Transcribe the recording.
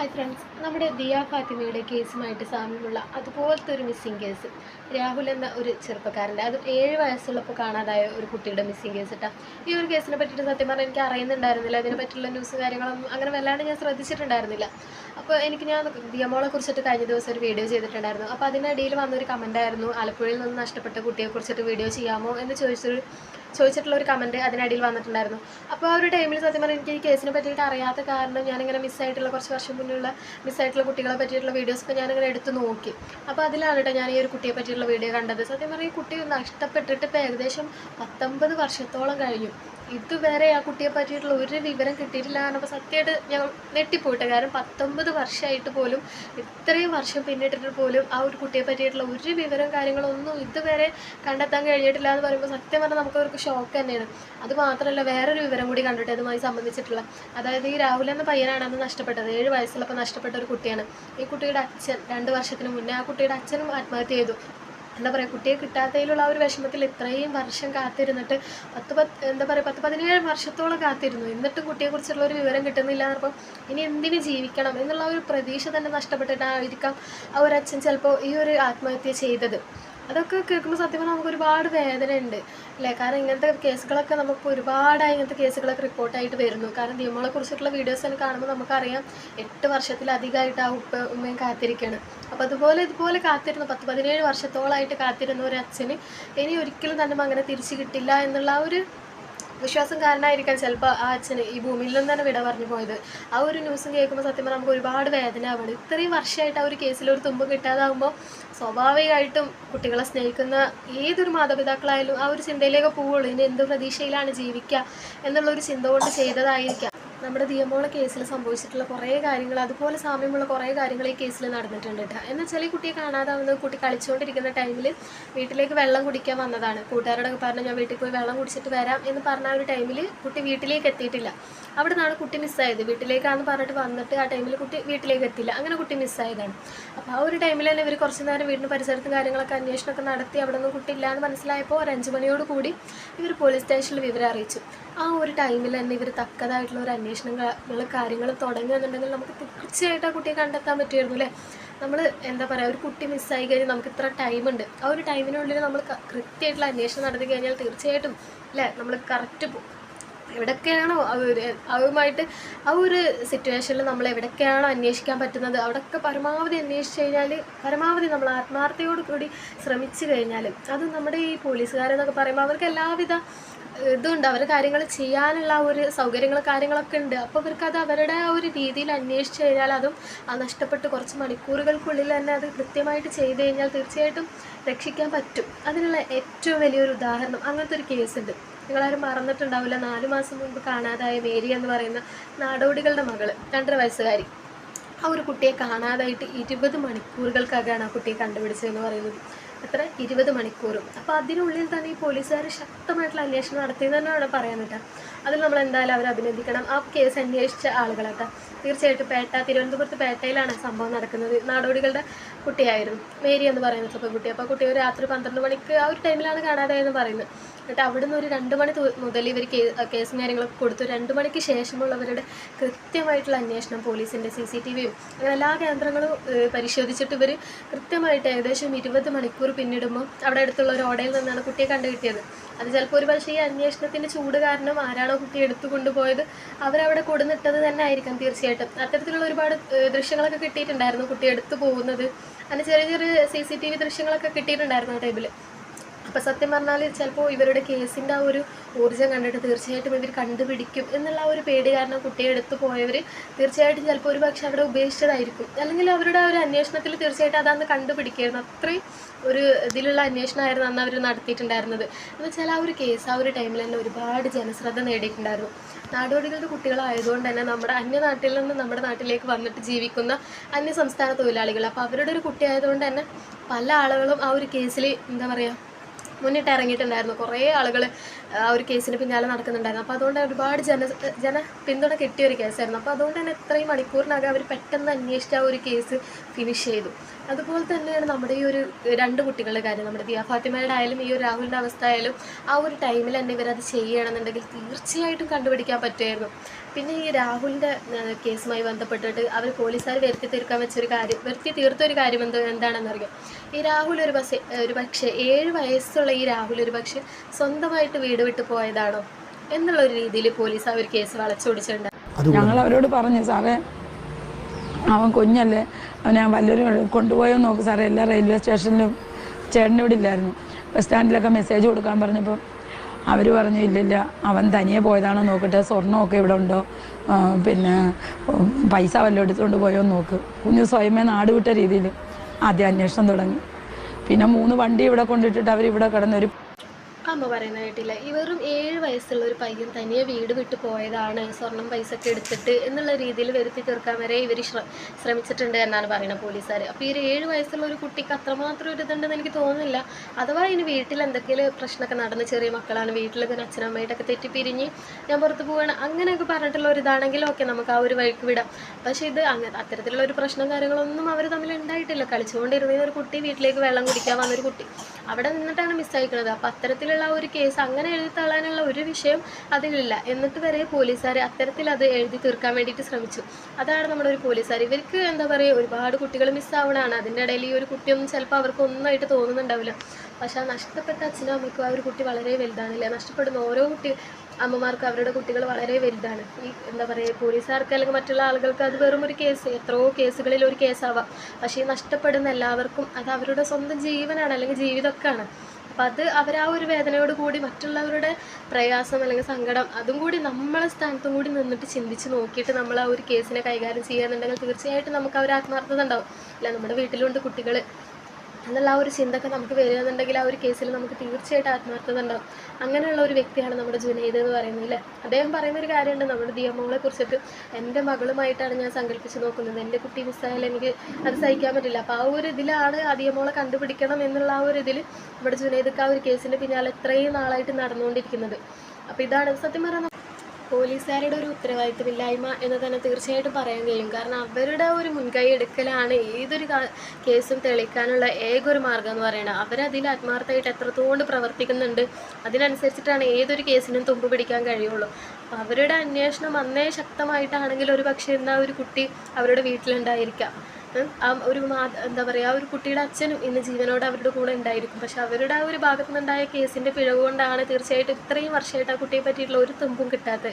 Hi friends നമ്മുടെ ദിയ ഫാത്തിമയുടെ കേസുമായിട്ട് സാമ്യമുള്ള അതുപോലത്തെ ഒരു മിസ്സിംഗ് കേസ് രാഹുൽ എന്ന ഒരു ചെറുപ്പക്കാരന്റെ അത് ഏഴ് വയസ്സുള്ളപ്പോൾ കാണാതായ ഒരു കുട്ടിയുടെ മിസ്സിംഗ് കേസ് കേട്ടോ ഈ ഒരു കേസിനെ പറ്റിയിട്ട് സത്യം പറഞ്ഞാൽ എനിക്ക് അറിയുന്നുണ്ടായിരുന്നില്ല. അതിനെ പറ്റിയുള്ള ന്യൂസ് കാര്യങ്ങളൊന്നും അങ്ങനെ വല്ലാണ്ട് ഞാൻ ശ്രദ്ധിച്ചിട്ടുണ്ടായിരുന്നില്ല. അപ്പോൾ എനിക്ക് ഞാൻ ദിയമോളെ കുറിച്ചിട്ട് കഴിഞ്ഞ ദിവസം ഒരു വീഡിയോ ചെയ്തിട്ടുണ്ടായിരുന്നു. അപ്പോൾ അതിനിടയിൽ വന്നൊരു കമന്റ് ആയിരുന്നു. ആലപ്പുഴയിൽ നിന്ന് നഷ്ടപ്പെട്ട കുട്ടിയെ കുറിച്ചിട്ട് വീഡിയോ ചെയ്യാമോ എന്ന് ചോദിച്ചൊരു ചോദിച്ചിട്ടുള്ള ഒരു കമന്റ് അതിനിടയിൽ വന്നിട്ടുണ്ടായിരുന്നു. അപ്പോൾ ആ ഒരു ടൈമിൽ സത്യം പറഞ്ഞാൽ എനിക്ക് ഈ കേസിനെ പറ്റിയിട്ട് അറിയാത്ത കാരണം ഞാനിങ്ങനെ മിസ്സായിട്ടുള്ള കുറച്ച് വർഷം മുന്നിലുള്ള മിസ്സായിട്ടുള്ള കുട്ടികളെ പറ്റിയിട്ടുള്ള വീഡിയോസൊക്കെ ഞാനിങ്ങനെ എടുത്ത് നോക്കി. അപ്പോൾ അതിലാണ് കേട്ടോ ഞാൻ ഈ ഒരു കുട്ടിയെ പറ്റിയിട്ടുള്ള വീഡിയോ കണ്ടത്. സത്യം പറഞ്ഞാൽ ഈ കുട്ടി നഷ്ടപ്പെട്ടിട്ട് ഇപ്പോൾ ഏകദേശം പത്തൊമ്പത് വർഷത്തോളം കഴിഞ്ഞു. ഇതുവരെ ആ കുട്ടിയെ പറ്റിയിട്ടുള്ള ഒരു വിവരം കിട്ടിയിട്ടില്ല കാരണം സത്യമായിട്ട് ഞാൻ നെട്ടിപ്പോയിട്ട് കാരണം പത്തൊമ്പത് വർഷമായിട്ട് പോലും ഇത്രയും വർഷം പിന്നിട്ടിട്ട് പോലും ആ ഒരു കുട്ടിയെ പറ്റിയിട്ടുള്ള ഒരു വിവരം കാര്യങ്ങളൊന്നും ഇതുവരെ കണ്ടെത്താൻ കഴിഞ്ഞിട്ടില്ല എന്ന് പറയുമ്പോൾ സത്യം പറഞ്ഞാൽ നമുക്ക് അവർക്ക് ഷോക്ക് തന്നെയാണ്. അത് മാത്രമല്ല വേറൊരു വിവരം കൂടി കണ്ടിട്ട് അതുമായി സംബന്ധിച്ചിട്ടുള്ള അതായത് ഈ രാഹുൽ എന്ന പയ്യനാണ് അന്ന് നഷ്ടപ്പെട്ടത്. ഏഴ് വയസ്സുള്ളപ്പോൾ നഷ്ടപ്പെട്ട ഒരു കുട്ടിയാണ്. ഈ കുട്ടിയുടെ അച്ഛൻ രണ്ട് വർഷത്തിന് മുന്നേ ആ കുട്ടിയുടെ അച്ഛനും ആത്മഹത്യ ചെയ്തു. എന്താ പറയുക കുട്ടിയെ കിട്ടാത്തതിലുള്ള ആ ഒരു വിഷമത്തിൽ ഇത്രയും വർഷം കാത്തിരുന്നിട്ട് പത്ത് പത്ത് എന്താ പറയുക പത്ത് പതിനേഴ് വർഷത്തോളം കാത്തിരുന്നു. എന്നിട്ടും കുട്ടിയെക്കുറിച്ചുള്ള ഒരു വിവരം കിട്ടുന്നില്ല എന്നപ്പോൾ ഇനി എന്തിനു ജീവിക്കണം എന്നുള്ള ഒരു പ്രതീക്ഷ തന്നെ നഷ്ടപ്പെട്ടിട്ടായിരിക്കാം ആ ഒരു അച്ഛൻ ചിലപ്പോൾ ഈ ഒരു ആത്മഹത്യ ചെയ്തത്. അതൊക്കെ കേൾക്കുമ്പോൾ സത്യം പറഞ്ഞാൽ നമുക്ക് ഒരുപാട് വേദന ഉണ്ട് അല്ലേ? കാരണം ഇങ്ങനത്തെ കേസുകളൊക്കെ നമുക്ക് ഒരുപാടായി ഇങ്ങനത്തെ കേസുകളൊക്കെ റിപ്പോർട്ടായിട്ട് വരുന്നു. കാരണം നിയമങ്ങളെ കുറിച്ചിട്ടുള്ള വീഡിയോസ് തന്നെ കാണുമ്പോൾ നമുക്കറിയാം എട്ട് വർഷത്തിലധികമായിട്ട് ആ ഉപ്പ ഉമ്മയും കാത്തിരിക്കുകയാണ് അപ്പോൾ അതുപോലെ ഇതുപോലെ കാത്തിരുന്നു. പത്ത് പതിനേഴ് വർഷത്തോളമായിട്ട് കാത്തിരുന്ന ഒരു അച്ഛന് ഇനി ഒരിക്കലും തന്നെ അങ്ങനെ തിരിച്ചു കിട്ടില്ല എന്നുള്ള ഒരു വിശ്വാസം കാരണമായിരിക്കാം ചിലപ്പോൾ ആ അച്ഛന് ഈ ഭൂമിയിൽ നിന്ന് തന്നെ വിട പറഞ്ഞു പോയത്. ആ ഒരു ന്യൂസും കേൾക്കുമ്പോൾ സത്യം പറഞ്ഞാൽ നമുക്ക് ഒരുപാട് വേദന ആവുകയാണ് ഇത്രയും വർഷമായിട്ട് ആ ഒരു കേസിൽ ഒരു തുമ്പ് കിട്ടാതാവുമ്പോൾ സ്വാഭാവികമായിട്ടും കുട്ടികളെ സ്നേഹിക്കുന്ന ഏതൊരു മാതാപിതാക്കളായാലും ആ ഒരു ചിന്തയിലേക്ക് പോവുള്ളൂ. ഇനി എന്ത് പ്രതീക്ഷയിലാണ് ജീവിക്കുക എന്നുള്ള ഒരു ചിന്ത കൊണ്ട് ചെയ്തതായിരിക്കാം. നമ്മുടെ ദിയമോളെ കേസിൽ സംഭവിച്ചിട്ടുള്ള കുറേ കാര്യങ്ങൾ അതുപോലെ സാമ്യമുള്ള കുറേ കാര്യങ്ങൾ ഈ കേസിൽ നടന്നിട്ടുണ്ട് കേട്ടോ എന്ന് വെച്ചാൽ ഈ കുട്ടിയെ കാണാതാവുന്നത് കുട്ടി കളിച്ചുകൊണ്ടിരിക്കുന്ന ടൈമിൽ വീട്ടിലേക്ക് വെള്ളം കുടിക്കാൻ വന്നതാണ്. കൂട്ടുകാരോടൊക്കെ പറഞ്ഞു ഞാൻ വീട്ടിൽ പോയി വെള്ളം കുടിച്ചിട്ട് വരാം എന്ന് പറഞ്ഞ ആ ഒരു ടൈമിൽ കുട്ടി വീട്ടിലേക്ക് എത്തിയിട്ടില്ല. അവിടെ നിന്നാണ് കുട്ടി മിസ്സായത്. വീട്ടിലേക്കാണെന്ന് പറഞ്ഞിട്ട് വന്നിട്ട് ആ ടൈമിൽ കുട്ടി വീട്ടിലേക്ക് എത്തില്ല അങ്ങനെ കുട്ടി മിസ്സായതാണ്. അപ്പോൾ ആ ഒരു ടൈമിൽ തന്നെ ഇവർ കുറച്ച് നേരം വീടിന് പരിസരത്തും കാര്യങ്ങളൊക്കെ അന്വേഷണമൊക്കെ നടത്തി അവിടെ നിന്ന് കുട്ടി ഇല്ല എന്ന് മനസ്സിലായപ്പോൾ ഒരു അഞ്ച് മണിയോട് കൂടി ഇവർ പോലീസ് സ്റ്റേഷനിൽ വിവരം അറിയിച്ചു. ആ ഒരു ടൈമിൽ തന്നെ ഇവർ തക്കതായിട്ടുള്ള ഒരു അന്വേഷണങ്ങൾ കാര്യങ്ങൾ തുടങ്ങുകയെന്നുണ്ടെങ്കിൽ നമുക്ക് തീർച്ചയായിട്ടും ആ കുട്ടിയെ കണ്ടെത്താൻ പറ്റുമായിരുന്നു അല്ലേ? നമ്മൾ എന്താ പറയുക ഒരു കുട്ടി മിസ്സായി കഴിഞ്ഞാൽ നമുക്ക് ഇത്ര ടൈമുണ്ട്. ആ ഒരു ടൈമിനുള്ളിൽ നമ്മൾ കൃത്യമായിട്ടുള്ള അന്വേഷണം നടത്തി കഴിഞ്ഞാൽ തീർച്ചയായിട്ടും അല്ലേ? നമ്മൾ കറക്റ്റ് എവിടൊക്കെയാണോ അവരുമായിട്ട് ആ ഒരു സിറ്റുവേഷനിൽ നമ്മൾ എവിടെയൊക്കെയാണ് അന്വേഷിക്കാൻ പറ്റുന്നത് അവിടെയൊക്കെ പരമാവധി അന്വേഷിച്ച് കഴിഞ്ഞാൽ പരമാവധി നമ്മൾ ആത്മാർത്ഥയോട് കൂടി ശ്രമിച്ചു കഴിഞ്ഞാൽ അത് നമ്മുടെ ഈ പോലീസുകാരെന്നൊക്കെ പറയുമ്പോൾ അവർക്ക് എല്ലാവിധ ഇതുണ്ട്. അവർ കാര്യങ്ങൾ ചെയ്യാനുള്ള ഒരു സൗകര്യങ്ങൾ കാര്യങ്ങളൊക്കെ ഉണ്ട്. അപ്പോൾ അവർക്ക് അത് അവരുടെ ആ ഒരു രീതിയിൽ അന്വേഷിച്ച് കഴിഞ്ഞാൽ അതും ആ നഷ്ടപ്പെട്ട് കുറച്ച് മണിക്കൂറുകൾക്കുള്ളിൽ തന്നെ അത് കൃത്യമായിട്ട് ചെയ്ത് കഴിഞ്ഞാൽ തീർച്ചയായിട്ടും രക്ഷിക്കാൻ പറ്റും. അതിനുള്ള ഏറ്റവും വലിയൊരു ഉദാഹരണം അങ്ങനത്തെ ഒരു കേസുണ്ട് നിങ്ങളാരും മറന്നിട്ടുണ്ടാവില്ല. നാലു മാസം മുമ്പ് കാണാതായ മേരി എന്ന് പറയുന്ന നാടോടികളുടെ മകൾ രണ്ടര വയസ്സുകാരി. ആ ഒരു കുട്ടിയെ കാണാതായിട്ട് ഇരുപത് മണിക്കൂറുകൾക്കകമാണ് ആ കുട്ടിയെ കണ്ടുപിടിച്ചതെന്ന് പറയുന്നത്. എത്ര? ഇരുപത് മണിക്കൂറും. അപ്പോൾ അതിനുള്ളിൽ തന്നെ ഈ പോലീസുകാർ ശക്തമായിട്ടുള്ള അന്വേഷണം നടത്തിയെന്ന് തന്നെ വേണം പറയാൻ പറ്റുക. അതിൽ നമ്മൾ എന്തായാലും അവരെ അഭിനന്ദിക്കണം. ആ കേസ് അന്വേഷിച്ച ആളുകളൊക്കെ തീർച്ചയായിട്ടും പേട്ട തിരുവനന്തപുരത്ത് പേട്ടയിലാണ് സംഭവം നടക്കുന്നത്. നാടോടികളുടെ കുട്ടിയായിരുന്നു. മേരി എന്ന് പറയുന്ന കുട്ടി. അപ്പോൾ കുട്ടി രാത്രി പന്ത്രണ്ട് മണിക്ക് ആ ഒരു ടൈമിലാണ് കാണാതായെന്ന് പറയുന്നത്. എന്നിട്ട് അവിടുന്ന് ഒരു രണ്ട് മണി മുതൽ ഇവർ കേസും കാര്യങ്ങളൊക്കെ കൊടുത്തു. രണ്ട് മണിക്ക് ശേഷമുള്ളവരുടെ കൃത്യമായിട്ടുള്ള അന്വേഷണം പോലീസിന്റെ സി സി ടി വിയും അങ്ങനെ എല്ലാ കേന്ദ്രങ്ങളും പരിശോധിച്ചിട്ട് ഇവർ കൃത്യമായിട്ട് ഏകദേശം ഇരുപത് മണിക്കൂർ പിന്നിടുമ്പോൾ അവിടെ അടുത്തുള്ള ഒരു ഓടയിൽ നിന്നാണ് കുട്ടിയെ കണ്ടുകിട്ടിയത്. അത് ചിലപ്പോൾ ഒരു പക്ഷേ ഈ അന്വേഷണത്തിന്റെ ചൂട് കാരണം ആരാണോ കുട്ടിയെ എടുത്തു കൊണ്ടുപോയത് അവരവിടെ കൊടുന്നിട്ടത് തന്നെ ആയിരിക്കും തീർച്ചയായിട്ടും. അത്തരത്തിലുള്ള ഒരുപാട് ദൃശ്യങ്ങളൊക്കെ കിട്ടിയിട്ടുണ്ടായിരുന്നു കുട്ടി എടുത്തു പോകുന്നത്. അങ്ങനെ ചെറിയ ചെറിയ സി സി ടി വി ദൃശ്യങ്ങളൊക്കെ കിട്ടിയിട്ടുണ്ടായിരുന്നു ആ ടൈമിൽ അപ്പോൾ സത്യം പറഞ്ഞാൽ ചിലപ്പോൾ ഇവരുടെ കേസിന്റെ ആ ഒരു ഊർജം കണ്ടിട്ട് തീർച്ചയായിട്ടും ഇവർ കണ്ടുപിടിക്കും എന്നുള്ള ഒരു പേടി കാരണം കുട്ടിയെ എടുത്തു പോയവർ തീർച്ചയായിട്ടും ചിലപ്പോൾ ഒരു പക്ഷേ അവിടെ ഉപേക്ഷിച്ചതായിരിക്കും. അല്ലെങ്കിൽ അവരുടെ ആ ഒരു അന്വേഷണത്തിൽ തീർച്ചയായിട്ടും അതാണ് കണ്ടുപിടിക്കായിരുന്നു. അത്രയും ഒരു ഇതിലുള്ള അന്വേഷണമായിരുന്നു അന്ന് അവർ നടത്തിയിട്ടുണ്ടായിരുന്നത്. എന്ന് വെച്ചാൽ ആ ഒരു കേസ് ആ ഒരു ടൈമിൽ തന്നെ ഒരുപാട് ജനശ്രദ്ധ നേടിയിട്ടുണ്ടായിരുന്നു. നാടോടികളുടെ കുട്ടികളായതുകൊണ്ട് തന്നെ നമ്മുടെ അന്യനാട്ടിൽ നിന്ന് നമ്മുടെ നാട്ടിലേക്ക് വന്നിട്ട് ജീവിക്കുന്ന അന്യ സംസ്ഥാന തൊഴിലാളികൾ. അപ്പോൾ അവരുടെ ഒരു കുട്ടിയായതുകൊണ്ട് തന്നെ പല ആളുകളും ആ ഒരു കേസിൽ എന്താ പറയുക മുന്നിട്ട് ഇറങ്ങിയിട്ടുണ്ടായിരുന്നു കുറേ ആളുകൾ ആ ഒരു കേസിന് പിന്നാലെ നടക്കുന്നുണ്ടായിരുന്നു. അപ്പോൾ അതുകൊണ്ട് ഒരുപാട് ജന ജന പിന്തുണ കിട്ടിയ ഒരു കേസായിരുന്നു. അപ്പോൾ അതുകൊണ്ട് തന്നെ ഇത്രയും മണിക്കൂറിനകം അവർ പെട്ടെന്ന് അന്വേഷിച്ച ഒരു കേസ് ഫിനിഷ് ചെയ്തു. അതുപോലെ തന്നെയാണ് നമ്മുടെ ഈ ഒരു രണ്ട് കുട്ടികളുടെ കാര്യം. നമ്മുടെ ദിയ ഫാത്തിമയുടെ ആയാലും ഈ ഒരു രാഹുലിന്റെ അവസ്ഥ ആയാലും ആ ഒരു ടൈമിൽ തന്നെ ഇവരത് ചെയ്യണമെന്നുണ്ടെങ്കിൽ തീർച്ചയായിട്ടും കണ്ടുപിടിക്കാൻ പറ്റുമായിരുന്നു. പിന്നെ ഈ രാഹുലിന്റെ കേസുമായി ബന്ധപ്പെട്ടിട്ട് അവർ പോലീസുകാർ വരുത്തി തീർക്കാൻ വെച്ചൊരു കാര്യം വരുത്തി തീർത്തൊരു കാര്യം എന്തോ എന്താണെന്നറിയാം? ഈ രാഹുൽ ഒരു പക്ഷേ ഒരു പക്ഷേ ഏഴ് വയസ്സുള്ള ഈ രാഹുൽ ഒരു പക്ഷേ സ്വന്തമായിട്ട് വീട് വിട്ടു പോയതാണോ? എന്നുള്ള ഒരു രീതിയിൽ പോലീസ് ആ ഒരു കേസ് വളച്ചൊടിച്ചിട്ടുണ്ട്. ഞങ്ങൾ അവരോട് പറഞ്ഞു സാറേ അവൻ കുഞ്ഞല്ലേ. അവൻ ഞാൻ വല്ലവരും കൊണ്ടുപോയോ നോക്കും സാറേ. എല്ലാ റെയിൽവേ സ്റ്റേഷനിലും ചേട്ടന്റെ ഇവിടെ ഇല്ലായിരുന്നു. ബസ് സ്റ്റാൻഡിലൊക്കെ മെസ്സേജ് കൊടുക്കാൻ പറഞ്ഞപ്പോൾ അവർ പറഞ്ഞു ഇല്ലില്ല അവൻ തനിയെ പോയതാണോ നോക്കട്ടെ. സ്വർണമൊക്കെ ഇവിടെ ഉണ്ടോ? പിന്നെ പൈസ വല്ലതും എടുത്തുകൊണ്ട് പോയോ നോക്ക്. കുഞ്ഞ് സ്വയമേ നാട് വിട്ട രീതിയിൽ ആദ്യം അന്വേഷണം തുടങ്ങി. പിന്നെ മൂന്ന് വണ്ടി ഇവിടെ കൊണ്ടിട്ടിട്ട് അവരിവിടെ കിടന്നൊരു അമ്മ പറയുന്ന കേട്ടില്ല. ഈ വെറും ഏഴ് വയസ്സുള്ള ഒരു പയ്യൻ തനിയെ വീട് വിട്ട് പോയതാണ്. സ്വർണം പൈസ ഒക്കെ എടുത്തിട്ട് എന്നുള്ള രീതിയിൽ വരുത്തി തീർക്കാൻ വരെ ഇവർ ശ്രമിച്ചിട്ടുണ്ട് എന്നാണ് പറയുന്നത് പോലീസുകാർ അപ്പോൾ ഈ ഒരു ഏഴ് വയസ്സുള്ള ഒരു കുട്ടിക്ക് അത്രമാത്രം ഒരു ഇതുണ്ടെന്ന് എനിക്ക് തോന്നുന്നില്ല. അഥവാ ഇനി വീട്ടിൽ എന്തെങ്കിലും പ്രശ്നമൊക്കെ നടന്ന് ചെറിയ മക്കളാണ് വീട്ടിലൊക്കെ അച്ഛനമ്മയായിട്ടൊക്കെ തെറ്റിപ്പിരിഞ്ഞ് ഞാൻ പുറത്ത് പോവുകയാണ് അങ്ങനെയൊക്കെ പറഞ്ഞിട്ടുള്ള ഒരു ഇതാണെങ്കിൽ ഓക്കെ നമുക്ക് ആ ഒരു വഴിക്ക് വിടാം. പക്ഷേ ഇത് അങ്ങനെ അത്തരത്തിലുള്ള ഒരു പ്രശ്നം കാര്യങ്ങളൊന്നും അവർ തമ്മിൽ ഉണ്ടായിട്ടില്ല. കളിച്ചുകൊണ്ടിരുന്ന ഒരു കുട്ടി വീട്ടിലേക്ക് വെള്ളം കുടിക്കാൻ വന്നൊരു കുട്ടി. അവിടെ നിന്നിട്ടാണ് മിസ്സായിക്കുന്നത് അപ്പോൾ അത്തരത്തിലുള്ള ഒരു കേസ് അങ്ങനെ എഴുതി തള്ളാനുള്ള ഒരു വിഷയം അതിലില്ല. എന്നിട്ട് വരെ പോലീസുകാർ അത്തരത്തിൽ അത് എഴുതി തീർക്കാൻ വേണ്ടിയിട്ട് ശ്രമിച്ചു. അതാണ് നമ്മുടെ ഒരു പോലീസുകാർ ഇവർക്ക് എന്താ പറയുക ഒരുപാട് കുട്ടികൾ മിസ്സാവണതാണ് അതിന്റെ ഇടയിൽ ഈ ഒരു കുട്ടിയൊന്നും ചിലപ്പോൾ അവർക്ക് ഒന്നായിട്ട് തോന്നുന്നുണ്ടാവില്ല. പക്ഷെ ആ നഷ്ടപ്പെട്ട അച്ഛനും അമ്മയ്ക്കും ആ ഒരു കുട്ടി വളരെ വലുതാണില്ലേ? നഷ്ടപ്പെടുന്ന ഓരോ കുട്ടി അമ്മമാർക്ക് അവരുടെ കുട്ടികൾ വളരെ വലുതാണ്. ഈ എന്താ പറയുക പോലീസുകാർക്ക് അല്ലെങ്കിൽ മറ്റുള്ള ആളുകൾക്ക് അത് വെറും ഒരു കേസ് എത്രയോ കേസുകളിൽ ഒരു കേസാവാം പക്ഷേ നഷ്ടപ്പെടുന്ന എല്ലാവർക്കും അത് അവരുടെ സ്വന്തം ജീവനാണ് അല്ലെങ്കിൽ ജീവിതമൊക്കെയാണ്. അപ്പം അത് അവർ ആ ഒരു വേദനയോട് കൂടി മറ്റുള്ളവരുടെ പ്രയാസം അല്ലെങ്കിൽ സങ്കടം അതും കൂടി നമ്മളെ സ്ഥാനത്തും കൂടി നിന്നിട്ട് ചിന്തിച്ച് നോക്കിയിട്ട് നമ്മൾ ആ ഒരു കേസിനെ കൈകാര്യം ചെയ്യാന്നുണ്ടെങ്കിൽ തീർച്ചയായിട്ടും നമുക്ക് ആ ഒരു ആത്മാർത്ഥത ഉണ്ടാവും. അല്ല നമ്മുടെ വീട്ടിലുണ്ട് കുട്ടികൾ എന്നുള്ള ആ ഒരു ചിന്തയൊക്കെ നമുക്ക് വരികയെന്നുണ്ടെങ്കിൽ ആ ഒരു കേസിൽ നമുക്ക് തീർച്ചയായിട്ടും ആത്മാർത്ഥത ഉണ്ടാവും അങ്ങനെയുള്ള ഒരു വ്യക്തിയാണ് നമ്മുടെ ജുനൈദ് എന്ന് പറയുന്നത് അല്ലേ? അദ്ദേഹം പറയുന്ന ഒരു കാര്യമുണ്ട്. നമ്മുടെ ദിയമോളെ കുറിച്ചിട്ട് എന്റെ മകളുമായിട്ടാണ് ഞാൻ സങ്കല്പിച്ച് നോക്കുന്നത്. എന്റെ കുട്ടി മിസ്സായാലും എനിക്ക് അത് സഹിക്കാൻ പറ്റില്ല. അപ്പോൾ ആ ഒരു ഇതിലാണ് ആ ദിയമോളെ കണ്ടുപിടിക്കണം എന്നുള്ള ആ ഒരു ഇതിൽ നമ്മുടെ ജുനൈദക്ക് ആ ഒരു കേസിന്റെ പിന്നാലെ ഇത്രയും നാളായിട്ട് നടന്നുകൊണ്ടിരിക്കുന്നത്. അപ്പോൾ ഇതാണ് സത്യം പറയുന്നത് പോലീസുകാരുടെ ഒരു ഉത്തരവാദിത്തമില്ലായ്മ എന്ന് തന്നെ തീർച്ചയായിട്ടും പറയാൻ കഴിയും. കാരണം അവരുടെ ഒരു മുൻകൈ എടുക്കലാണ് ഏതൊരു കേസും തെളിയിക്കാനുള്ള ഏക ഒരു മാർഗം എന്ന് പറയുന്നത്. അവരതിൽ ആത്മാർത്ഥമായിട്ട് എത്രത്തോണ്ട് പ്രവർത്തിക്കുന്നുണ്ട് അതിനനുസരിച്ചിട്ടാണ് ഏതൊരു കേസിനും തുമ്പ് പിടിക്കാൻ കഴിയുള്ളൂ. അപ്പോൾ അവരുടെ അന്വേഷണം അന്നേ ശക്തമായിട്ടാണെങ്കിൽ ഒരു പക്ഷേ എന്നാൽ ഒരു കുട്ടി അവരുടെ വീട്ടിലുണ്ടായിരിക്കാം. ഒരു എന്താ പറയുക ഒരു കുട്ടിയുടെ അച്ഛനും ഇന്ന് ജീവനോടെ അവരുടെ കൂടെ ഉണ്ടായിരിക്കും. പക്ഷെ അവരുടെ ആ ഒരു ഭാഗത്തു നിന്നുണ്ടായ കേസിന്റെ പിഴവ് കൊണ്ടാണ് തീർച്ചയായിട്ടും ഇത്രയും വർഷമായിട്ട് ആ കുട്ടിയെ പറ്റിയിട്ടുള്ള ഒരു തുമ്പും കിട്ടാത്തത്.